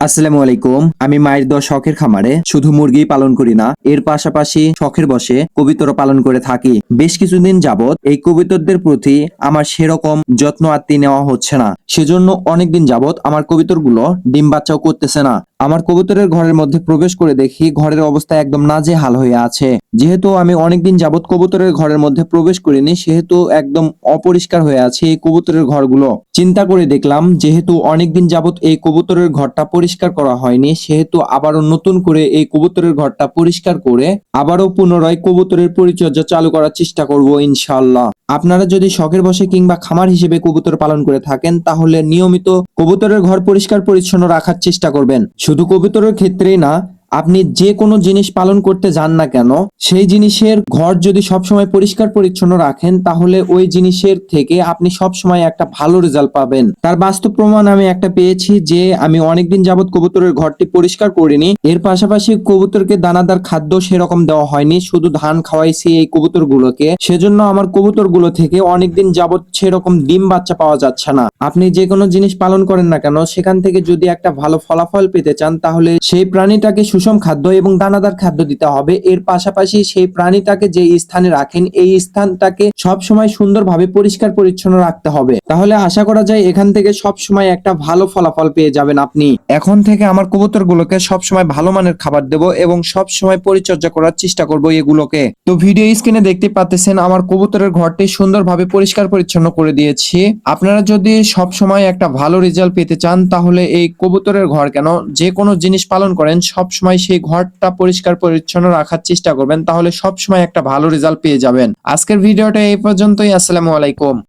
আসসালামু আলাইকুম। আমি মায়ের দশ শখের খামারে শুধু মুরগি পালন করি না, এর পাশাপাশি শখের বসে কবিতর পালন করে থাকি। বেশ কিছুদিন যাবৎ এই কবিতরদের প্রতি আমার সেরকম যত্ন আত্মি নেওয়া হচ্ছে না। সেজন্য অনেকদিন যাবৎ আমার কবিতরগুলো ডিম বাচ্চাও করতেছে না। আমার কবুতরের ঘরের মধ্যে প্রবেশ করে দেখি ঘরের অবস্থা একদম নাজে হাল হয়ে আছে। যেহেতু আমি অনেকদিন যাবত কবুতরের ঘরের মধ্যে প্রবেশ করিনি, সেহেতু একদম অপরিষ্কার হয়ে আছে এই কবুতরের ঘরগুলো। চিন্তা করে দেখলাম, যেহেতু অনেকদিন যাবত এই কবুতরের ঘরটা পরিষ্কার করা হয়নি, সেহেতু আবারও নতুন করে এই কবুতরের ঘরটা পরিষ্কার করে আবারও পুনরায় কবুতরের পরিচর্যা চালু করার চেষ্টা করব ইনশাল্লাহ আপনারা যদি শখের বসে কিংবা খামার হিসেবে কবুতর পালন করে থাকেন, তাহলে নিয়মিত কবুতরের ঘর পরিষ্কার পরিচ্ছন্ন রাখার চেষ্টা করবেন। শুধু কবুতরের ক্ষেত্রেই না আপনি যে কোনো জিনিস পালন করতে যান না কেন, সেই জিনিসের ঘর যদি সবসময় পরিষ্কার পরিচ্ছন্ন রাখেন, তাহলে ওই জিনিসের থেকে আপনি সবসময় একটা ভালো রেজাল্ট পাবেন। তার বাস্তব প্রমাণ আমি একটা পেয়েছি যে, আমি অনেকদিন যাবত কবুতরের ঘরটি পরিষ্কার করিনি। এর পাশাপাশি কবুতরকে দানাদার খাদ্য সেরকম দেওয়া হয়নি, শুধু ধান খাওয়াইছি এই কবুতর গুলোকে সেজন্য আমার কবুতরগুলো থেকে অনেকদিন যাবত সেরকম ডিম বাচ্চা পাওয়া যাচ্ছে না। আপনি যে কোনো জিনিস পালন করেন না কেন, সেখান থেকে যদি একটা ভালো ফলাফল পেতে চান, তাহলে সেই প্রাণীটাকে সুষম খাদ্য এবং দানাদার খাদ্য দিতে হবে। এর পাশাপাশি সেই প্রাণীটাকে যে স্থানে রাখেন, এই স্থানটাকে সব সময় সুন্দরভাবে পরিষ্কার পরিচ্ছন্ন রাখতে হবে। তাহলে আশা করা যায় এখান থেকে সব সময় একটা ভালো ফলাফল পেয়ে যাবেন আপনি। এখন থেকে আমার কবুতরগুলোকে সব সময় ভালো মানের খাবার দেব এবং সব সময় পরিচর্যা করার চেষ্টা করব এগুলোকে। তো ভিডিও স্ক্রিনে দেখতে পাচ্ছেন, আমার কবুতরের ঘরটি সুন্দরভাবে পরিষ্কার পরিচ্ছন্ন করে দিয়েছি। আপনারা যদি সব সময় একটা ভালো রেজাল্ট পেতে চান, তাহলে এই কবুতরের ঘর কেন? যে কোনো জিনিস পালন করেন সব সময় সেই ঘরটা পরিষ্কার পরিচ্ছন্ন রাখার চেষ্টা করবেন, তাহলে সব সময় একটা ভালো রেজাল্ট পেয়ে যাবেন। আজকের ভিডিওটা এই পর্যন্তই, আসসালামু আলাইকুম।